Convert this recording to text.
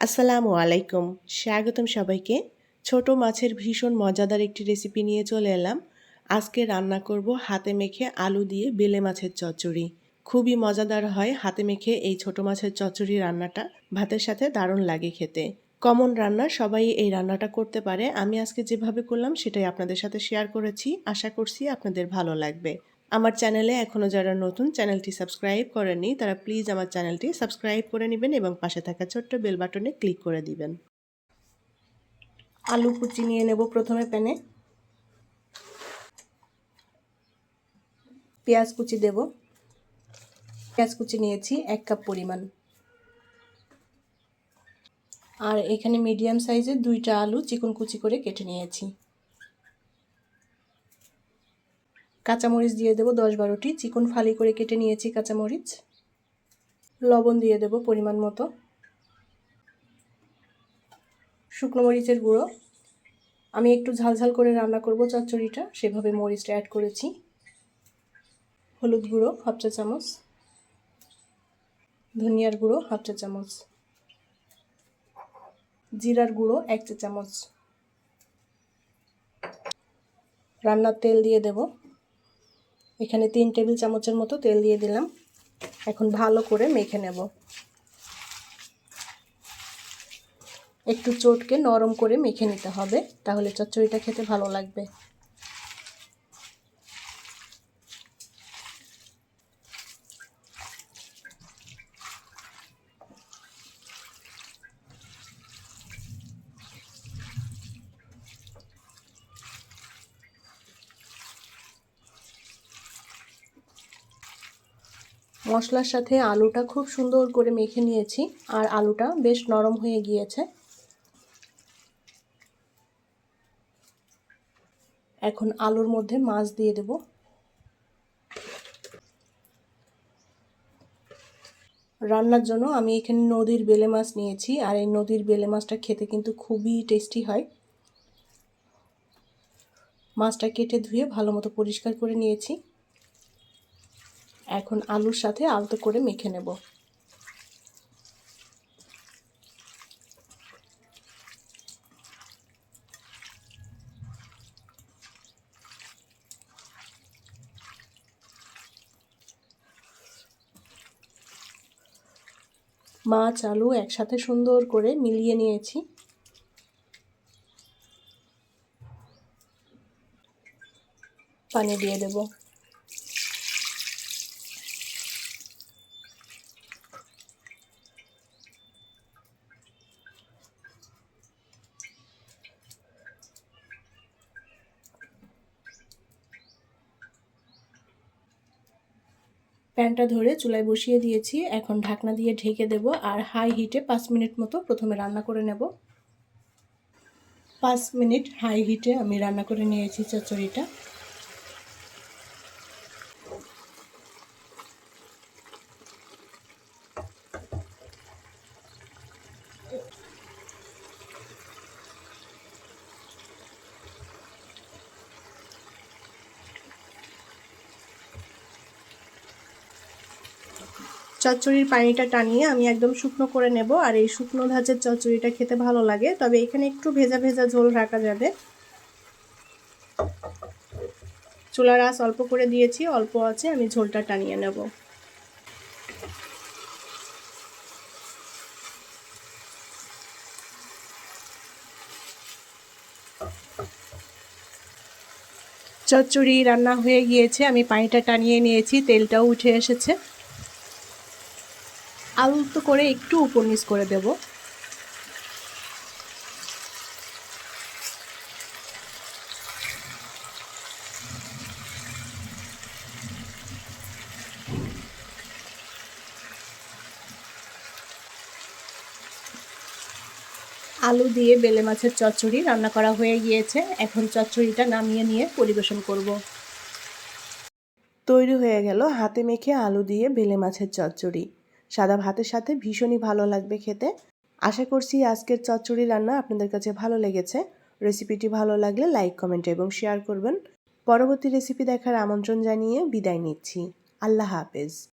আসসালামু আলাইকুম। স্বাগতম সবাইকে। ছোট মাছের ভীষণ মজাদার একটি রেসিপি নিয়ে চলে এলাম। আজকে রান্না করব হাতে মেখে আলু দিয়ে বেলে মাছের চচ্চড়ি। খুবই মজাদার হয় হাতে মেখে এই ছোট মাছের চচ্চড়ি রান্নাটা। ভাতের সাথে দারুণ লাগে খেতে। কমন রান্না, সবাই এই রান্নাটা করতে পারে। আমি আজকে যেভাবে করলাম সেটাই আপনাদের সাথে শেয়ার করেছি। আশা করছি আপনাদের ভালো লাগবে। আমার চ্যানেলে এখনও যারা নতুন, চ্যানেলটি সাবস্ক্রাইব করেননি, তারা প্লিজ আমার চ্যানেলটি সাবস্ক্রাইব করে নেবেন এবং পাশে থাকা ছোট্ট বেল বাটনে ক্লিক করে দিবেন। আলু কুচি নিয়ে নেব প্রথমে প্যানে। পেঁয়াজ কুচি দেব। পেঁয়াজ কুচি নিয়েছি এক কাপ পরিমাণ। আর এখানে মিডিয়াম সাইজের দুইটা আলু চিকন কুচি করে কেটে নিয়েছি। কাঁচামরিচ দিয়ে দেবো দশ বারোটি। চিকন ফালি করে কেটে নিয়েছি কাঁচামরিচ। লবণ দিয়ে দেবো পরিমাণ মতো। শুকনো মরিচের গুঁড়ো। আমি একটু ঝালঝাল করে রান্না করব চচ্চড়িটা, সেভাবে মরিচটা অ্যাড করেছি। হলুদ গুঁড়ো, হাফ চা চামচ। ধনিয়ার গুঁড়ো, হাফ চা চামচ। জিরার গুঁড়ো, এক চা চামচ। রান্নার তেল দিয়ে দেবো। এখানে তিন টেবিল চামচের মতো তেল দিয়ে দিলাম। এখন ভালো করে মেখে নেব। একটু চটকে নরম করে মেখে নিতে হবে, তাহলে চচ্চড়িটা খেতে ভালো লাগবে। মশলার সাথে আলুটা খুব সুন্দর করে মেখে নিয়েছি, আর আলুটা বেশ নরম হয়ে গিয়েছে। এখন আলুর মধ্যে মাছ দিয়ে দেব। রান্নার জন্য আমি এখানে নদীর বেলে মাছ নিয়েছি, আর এই নদীর বেলে মাছটা খেতে কিন্তু খুবই টেস্টি হয়। মাছটা কেটে ধুয়ে ভালো মতো পরিষ্কার করে নিয়েছি। এখন আলুর সাথে আলতো করে মেখে নেব। মাছ, আলু একসাথে সুন্দর করে মিলিয়ে নিয়েছি। পানি দিয়ে দেবো। প্যানটা ধরে চুলায় বসিয়ে দিয়েছি। এখন ঢাকনা দিয়ে ঢেকে দেব আর হাই হিটে পাঁচ মিনিট মতো প্রথমে রান্না করে নেব। পাঁচ মিনিট হাই হিটে আমি রান্না করে নিয়েছি চচ্চড়িটা। চচ্চড়ির পানিটা টানিয়ে আমি একদম শুকনো করে নেব আর এই শুকনো ধাঁচের চচ্চড়িটা খেতে ভালো লাগে। তবে এখানে একটু ভেজা ভেজা ঝোল রাখা যাবে। চুলার আঁচ অল্প করে দিয়েছি, অল্প আছে, আমি ঝোলটা টানিয়ে নেব। চচ্চড়ি রান্না হয়ে গিয়েছে, আমি পানিটা টানিয়ে নিয়েছি, তেলটাও উঠে এসেছে। আলতো করে একটু উপর নিচ করে দেব। আলু দিয়ে বেলে মাছের চচ্চড়ি রান্না করা হয়ে গিয়েছে। এখন চচ্চড়িটা নামিয়ে নিয়ে পরিবেশন করব। তৈরি হয়ে গেল হাতে মেখে আলু দিয়ে বেলে মাছের চচ্চড়ি। সাদা ভাতের সাথে ভীষণই ভালো লাগবে খেতে। আশা করছি আজকের চচ্চড়ি রান্না আপনাদের কাছে ভালো লেগেছে। রেসিপিটি ভালো লাগলে লাইক কমেন্ট এবং শেয়ার করবেন। পরবর্তী রেসিপি দেখার আমন্ত্রণ জানিয়ে বিদায় নিচ্ছি। আল্লাহ হাফেজ।